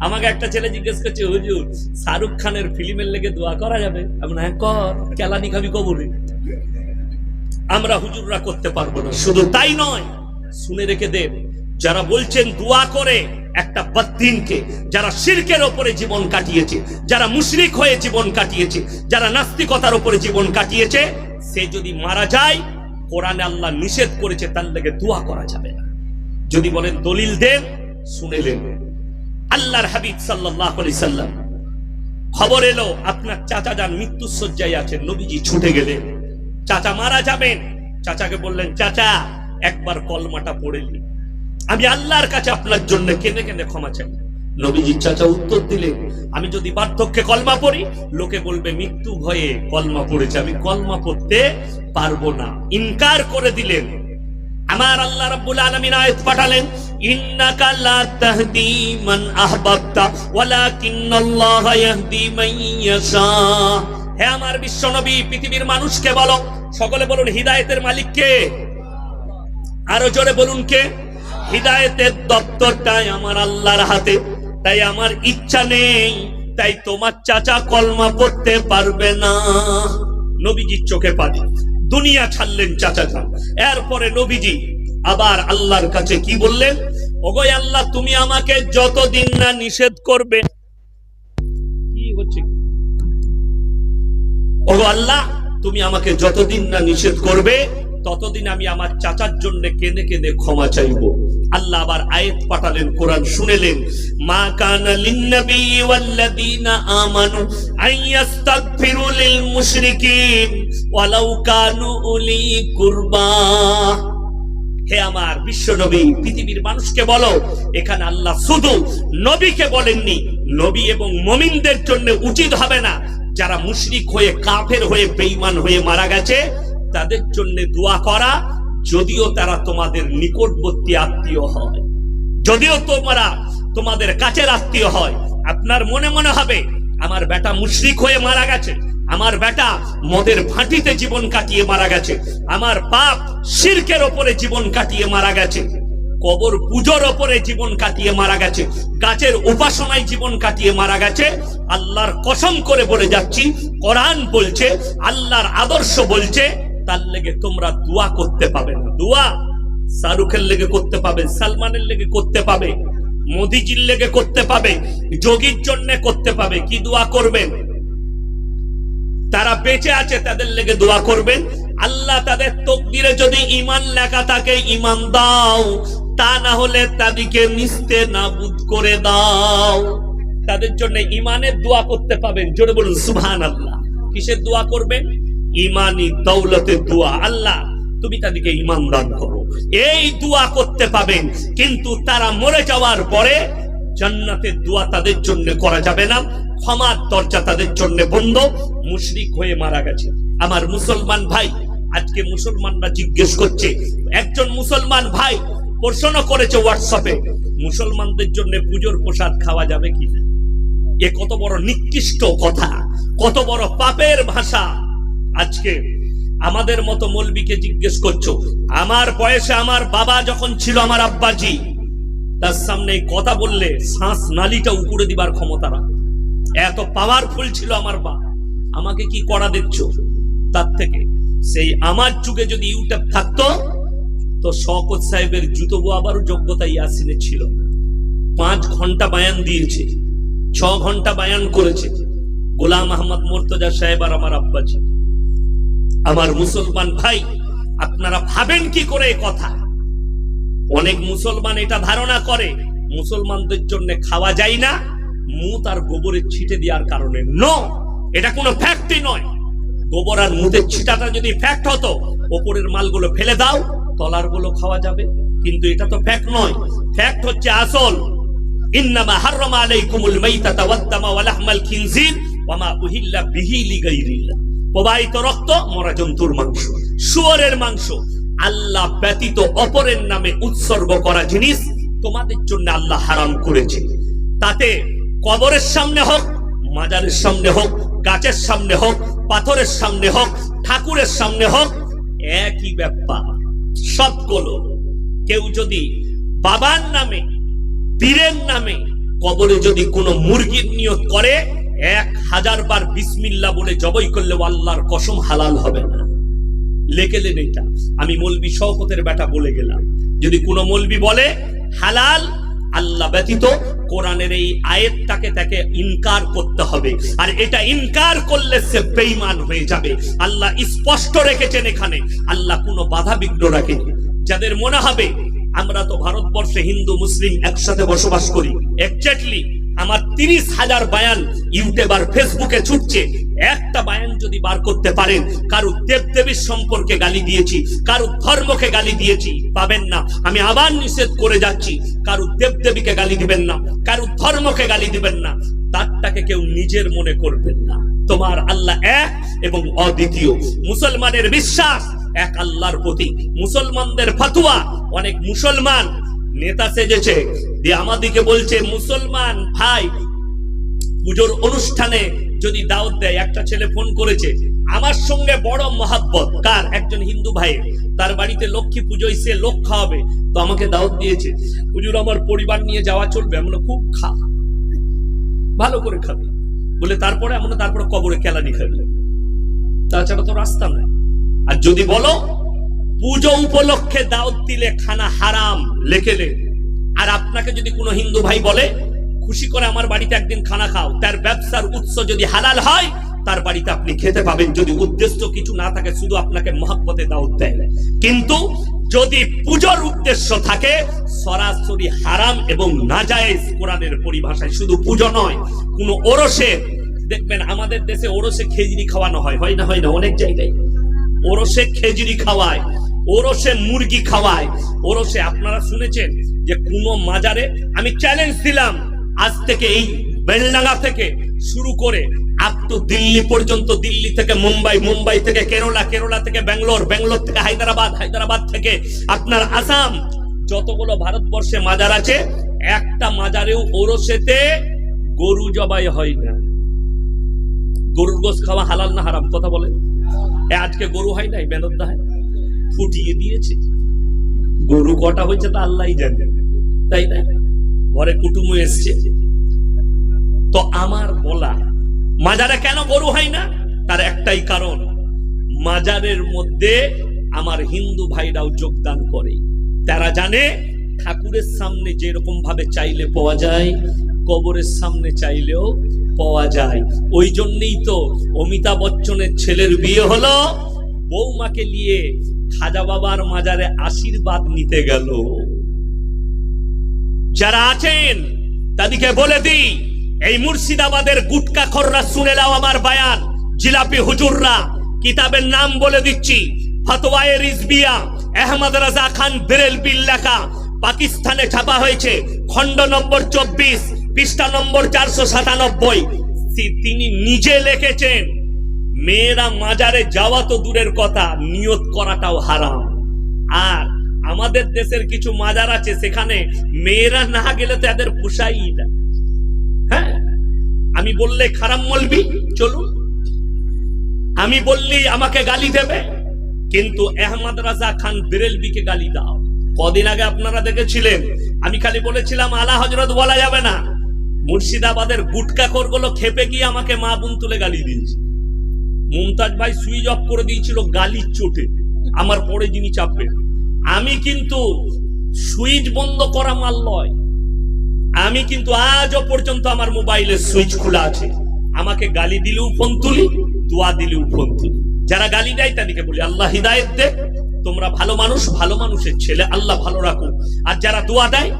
আমাকে একটা ছেলে জিজ্ঞেস করছে হুজুর শাহরুখ খানের ফিল্মের লেগে দোয়া করা যাবে? বললাম, হ্যাঁ কর কেলানি খাবি কবরে। আমরা হুজুররা করতে পারব না। শুধু তাই নয় শুনে রেখে দেন যারা বলছেন দোয়া করে একটা বদ্দিনকে যারা শিরকের ওপরে জীবন কাটিয়েছে যারা মুশরিক হয়ে জীবন কাটিয়েছে যারা নাস্তিকতার ওপরে জীবন কাটিয়েছে সে যদি মারা যায় কোরআনে আল্লাহ নিষেধ করেছে তার লেগে দোয়া করা যাবে না। যদি বলেন দলিল দেন শুনে নেন আল্লাহর হাবিব সাল্লাম। খবর এলো, আপনার চাচা যান মৃত্যুর শয্যায় আছেন নবীজি ছুটে গেলেন চাচা মারা যাবেন। চাচাকে বললেন, চাচা, একবার কলমাটা পড়ে আমি আল্লাহর কাছে আপনার জন্য কেঁদে কেঁদে ক্ষমা চাই। নবীজি চাচা উত্তর দিলেন, আমি যদি বার্ধক্যে কলমা পড়ি, লোকে বলবে, মৃত্যু ভয়ে কলমা পড়েছে, আমি কলমা পড়তে পারব না। ইনকার করে দিলেন। আমার আল্লাহ রাব্বুল আলামিন আয়াত পাঠালেন, ইন্নাকা লা তাহদি মান আহবাবতা, ওয়ালাকিন্নাল্লাহা ইয়াহদি মান ইয়াশা। হে আমার বিশ্বনবী, পৃথিবীর মানুষকে বলো, সকলে বলুন, হিদায়েতের মালিক কে? আরও জোরে বলুন, কে? হিদায়েতের দপ্তরটাই আমার আল্লাহর হাতে, তাই আমার ইচ্ছা নেই, তাই তোমার চাচা কলমা পড়তে পারবে না। নবীজির চোখে পানি দুনিয়া ছাড়লেন চাচা যান এরপরে নবীজি আবার আল্লাহর কাছে কি বললেন? ওগোয় আল্লাহ, তুমি আমাকে যতদিন না নিষেধ করবে। কি হচ্ছে? ওগো আল্লাহ, তুমি আমাকে যতদিন না নিষেধ করবে, ততদিন আমি আমার চাচার জন্য কেনে কেনে ক্ষমা চাইব। আল্লাহ আবার আয়াত পাঠালেন, কোরআন শুনেলেন। মা কানা ওয়াল্লাযীনা আমানু আইয়াস্তাগফিরু লিল মুশরিকিন ওয়ালাউ কানু উলি কুরবা। হে আমার বিশ্ব নবী, পৃথিবীর মানুষকে বলো, এখানে আল্লাহ শুধু নবীকে বলেননি, নবী এবং মমিনদের জন্য উচিত হবে না। যারা মুশরিক হয়ে কাফের হয়ে বেঈমান হয়ে মারা গেছে, তাদের জন্য দোয়া করা যদিও তারা তোমাদের নিকটবর্তী আত্মীয় হয়, যদিও তোমরা তোমাদের কাছের আত্মীয় হয়, আপনার মনে মনে হবে, আমার বেটা মুশরিক হয়ে মারা গেছে, আমার বেটা মদের ভাটিতে জীবন কাটিয়ে মারা গেছে, আমার বাপ শিরকের ওপরে জীবন কাটিয়ে মারা গেছে, কবর পুজোর ওপরে জীবন কাটিয়ে মারা গেছে, গাছের উপাসনায় জীবন কাটিয়ে মারা গেছে, আল্লাহর কসম করে বলে যাচ্ছি, কোরআন বলছে, আল্লাহর আদর্শ বলছে তার লেগে তোমরা দোয়া করতে পাবে না। দোয়া শাহরুখের লেগে করতে পাবে, সালমানের লেগে করতে পাবে, মোদিজির লেগে করতে পাবে, যোগীর জন্য করতে পাবে। কি দোয়া করবেন? তারা বেঁচে আছে, তাদের লেগে দোয়া করবেন। আল্লাহ তাদের তকদিরে যদি ইমান লেখা থাকে ইমান দাও। তা না হলে তাদেরকে মিশতে নাবুদ করে দাও। তাদের জন্য ইমানের দোয়া করতে পাবেন। জোরে বলুন সুবহান আল্লাহ কিসের দোয়া করবেন? ইমানি দৌলতের দোয়া। আল্লাহ, তুমি তাদেরকে ইমান দান করো। এই দোয়া করতে পাবেন, কিন্তু তারা মরে যাওয়ার পরে জান্নাতের দোয়া তাদের জন্য করা যাবে না, ক্ষমার দরজা তাদের জন্য বন্ধ, মুশরিক হয়ে মারা গেছে। আমার মুসলমান ভাই, আজকে মুসলমানরা জিজ্ঞেস করছে, একজন মুসলমান ভাই প্রশ্ন করেছে হোয়াটসঅ্যাপে মুসলমানদের জন্য পুজোর প্রসাদ খাওয়া যাবে কিনা? এ কত বড় নিকৃষ্ট কথা, কত বড় পাপের ভাষা। আজকে আমাদের মতো মলবিকে জিজ্ঞেস করছ। আমার বয়সে আমার বাবা যখন ছিল আমার আব্বাজি, তার সামনে কথা বললে শ্বাস নালিটা উপরে দিবার ক্ষমতা রাখে। এত পাওয়ারফুল ছিল আমার বা। আমাকে কি করা দিচ্ছ তার থেকে সেই আমার যুগে যদি ইউটিউব থাকতো, তো শকত সাহেবের জুতো আবারও যোগ্যতা ইয়াসিনে ছিল। পাঁচ ঘণ্টা বায়ান দিয়েছে, ছ ঘণ্টা বায়ান করেছে। গোলাম আহমদ মোর্তজা সাহেব আর আমার আব্বাজি। আমার মুসলমান ভাই, আপনারা ভাবেন কি করে কথা? অনেক মুসলমান এটা ধারণা করে, মুসলমানদের জন্য খাওয়া যায় না, মুত আর গোবরের ছিটে দেওয়ার কারণে। নো এটা কোনো ফ্যাক্টই নয়। গোবর আর মুতের ছিটাটা যদি ফ্যাক্ট হতো, ওপরের মালগুলো ফেলে দাও তলারগুলো খাওয়া যাবে। কিন্তু এটা তো ফ্যাক্ট নয়। ফ্যাক্ট হচ্ছে আসল। ইন্নামা হাররামা আলাইকুমুল মাইতাতা ওয়াদ-দামা ওয়া লাহমাল খিনজির, ওয়া মা উহিল্লা বিহি লিগাইরিল্লাহ প্রবাহিত রক্ত মরা জন্তুর মাংস। শুয়োরের মাংস। আল্লাহ ব্যতীত অপরের নামে উৎসর্গ করা জিনিস তোমাদের জন্য আল্লাহ হারাম করেছে। তাতে কবরের সামনে হোক, মাজারের সামনে হোক, গাছের সামনে হোক, পাথরের সামনে হোক, ঠাকুরের সামনে হোক, একই ব্যাপার। সবগুলো। কেউ যদি বাবার নামে, পীরের নামে কবরে যদি কোনো মুরগির নিয়ত করে এক হাজার বার বিসমিল্লা বলে জবই করলে আল্লাহর কসম হালাল হবে না। লেগেলেন এটা। আমি মলবি শওকতের বেটা বলে গেলাম। যদি কোনো মলবি বলে, হালাল, আল্লাহ ব্যতীত কোরআনের এই আয়াতটাকে তাকে ইনকার করতে হবে। আর এটা ইনকার করলে সে বেঈমান হয়ে যাবে। আল্লাহ স্পষ্ট রেখেছেন এখানে। আল্লাহ কোনো বাধা বিঘ্ন রাখেনি। যাদের মনে হবে, আমরা তো ভারতবর্ষে হিন্দু, মুসলিম একসাথে বসবাস করি। এক্স্যাক্টলি আমার তিরিশ হাজার বায়ান ইউটিউব আর ফেসবুকে ছুটছে। একটা বায়ান যদি বার করতে পারেন, কারও দেবদেবীর সম্পর্কে গালি দিয়েছি, কারও ধর্মকে গালি দিয়েছি, পাবেন না। আমি আবার নিষেধ করে যাচ্ছি, কারও দেবদেবীকে গালি দিবেন না, কারও ধর্মকে গালি দিবেন না। তারটাকে কেউ নিজের মনে করবেন না। তোমার আল্লাহ এক এবং অদ্বিতীয়। মুসলমানের বিশ্বাস এক আল্লাহর প্রতি। মুসলমানদের ফাতুয়া, অনেক মুসলমান নেতা সেজেছে, দিয়ে আমাদিকে বলছে, মুসলমান ভাই, পুজোর অনুষ্ঠানে যদি দাওয়াত দেয়, একটা ছেলে ফোন করেছে, আমার সঙ্গে বড় মহাব্বত। কার? একজন হিন্দু ভাই তার বাড়িতে লক্ষ্মী পুজোয় সে লোক খাওয়াবে, তো আমাকে দাওয়াত দিয়েছে। হুজুর আমার পরিবার নিয়ে যাওয়া চলবে আমরা খুব খা, ভালো করে খাবে। বলে তারপরে আমরা তারপরে কবরে কেলানি খাবে। তাছাড়া তো রাস্তা নাই। আর যদি বলো পুজো উপলক্ষে দাওয়াত দিলে খানা হারাম। লেখেলে আর আপনাকে যদি কোনো হিন্দু ভাই বলে খুশি করে আমার বাড়িতে একদিন খানা খাও তার ব্যবসার উৎস যদি হালাল হয় তার বাড়িতে আপনি খেতে পাবেন। যদি উদ্দেশ্য কিছু না থাকে শুধু আপনাকে মহাব্বতে দাওয়াত দেয়। কিন্তু যদি পুজোর উদ্দেশ্য থাকে সরাসরি হারাম এবং নাজায়েজ কোরআনের পরিভাষায় শুধু পুজো নয় কোনো ওরসে দেখবেন আমাদের দেশে ওরসে খেজুরি খাওয়ানো হয়। হয় না হয় না অনেক জায়গায় ওরসে খেজুরি খাওয়ায়। ওরসে মুরগি খাওয়ায় ওরসে আপনারা শুনেছেন যে কোনো মাজারে আমি চ্যালেঞ্জ দিলাম আজ থেকে এই বেলডাঙ্গা থেকে শুরু করে আপ টু দিল্লি পর্যন্ত, দিল্লি থেকে মুম্বাই মুম্বাই থেকে কেরলা কেরলা থেকে ব্যাঙ্গালোর ব্যাঙ্গালোর থেকে হায়দ্রাবাদ হায়দ্রাবাদ থেকে আপনার আসাম, যতগুলো ভারতবর্ষে মাজার আছে, একটা মাজারেও ওরসেতে গরু জবাই হয় না। গরুর গোস খাওয়া হালাল না হারাম, কথা বলে? আজকে গরু হয় নাই বেদত হয়? ফুটিয়ে দিয়েছে। গরু কটা হয়েছে তা আল্লাহ জানে। তাই না? ঘরে কুটুমু এসছে। তো আমার বলা, মাজারে কেন গরু হয় না? তার একটাই কারণ, মাজারের মধ্যে আমার হিন্দু ভাইরাও যোগদান করে। তারা জানে ঠাকুরের সামনে যেরকম ভাবে চাইলে পাওয়া যায়, কবরের সামনে চাইলেও পাওয়া যায়। ওই জন্যই তো অমিতাভ বচ্চনের ছেলের বিয়ে হলো, বৌমাকে নিয়ে খাজা বাবার মাজারে আশীর্বাদ নিতে গেল। যারা আছেন, তাদেরকে বলে দিই, এই মুর্শিদাবাদের গুটকা খররা শুনে নাও আমার বায়ান, জিলাপি হুজুররা। কিতাবের নাম বলে দিচ্ছি ফতোয়ায়ে রিজবিয়া আহমদ রাজা খান বেরেলবিল লেখা। পাকিস্তানে ছাপা হয়েছে, খণ্ড নম্বর চব্বিশ, পৃষ্ঠা নম্বর চারশো সাতানব্বই। তিনি নিজে লিখেছেন। মেয়েরা মাজারে যাওয়া তো দূরের কথা, নিয়ত করাটাও হারাম। আর আমাদের দেশের কিছু মাজার আছে, সেখানে মেয়েরা না গেলে তো এদের পোষাই না। হ্যাঁ? আমি বললে খারাপ মলবি চলুন। আমি বললি আমাকে গালি দেবে, কিন্তু আহমদ রাজা খান বেরেলবিকে গালি দাও। কদিন আগে আপনারা দেখেছিলেন, আমি খালি বলেছিলাম, আলা হজরত বলা যাবে না। মুর্শিদাবাদের গুটকা গুলো খেপে গিয়ে আমাকে মা বোন তুলে গালি দিয়েছে। মুমতাজ ভাই সুইচ অফ করে দিয়েছিল গালির চোটে। আমার পরে যিনি চাপবেন। আমি কিন্তু সুইচ বন্ধ করা মাল নয়। আমি কিন্তু আজও পর্যন্ত আমার মোবাইলের সুইচ খোলা আছে। আমাকে গালি দিলেও ফোন তুলি, দোয়া দিলেও ফোন তুলি। যারা গালি দেয় তাদেরকে বলি, আল্লাহ হিদায়ত দে। তোমরা ভালো মানুষ, ভালো মানুষের ছেলে। আল্লাহ ভালো রাখো। আর যারা দোয়া দেয়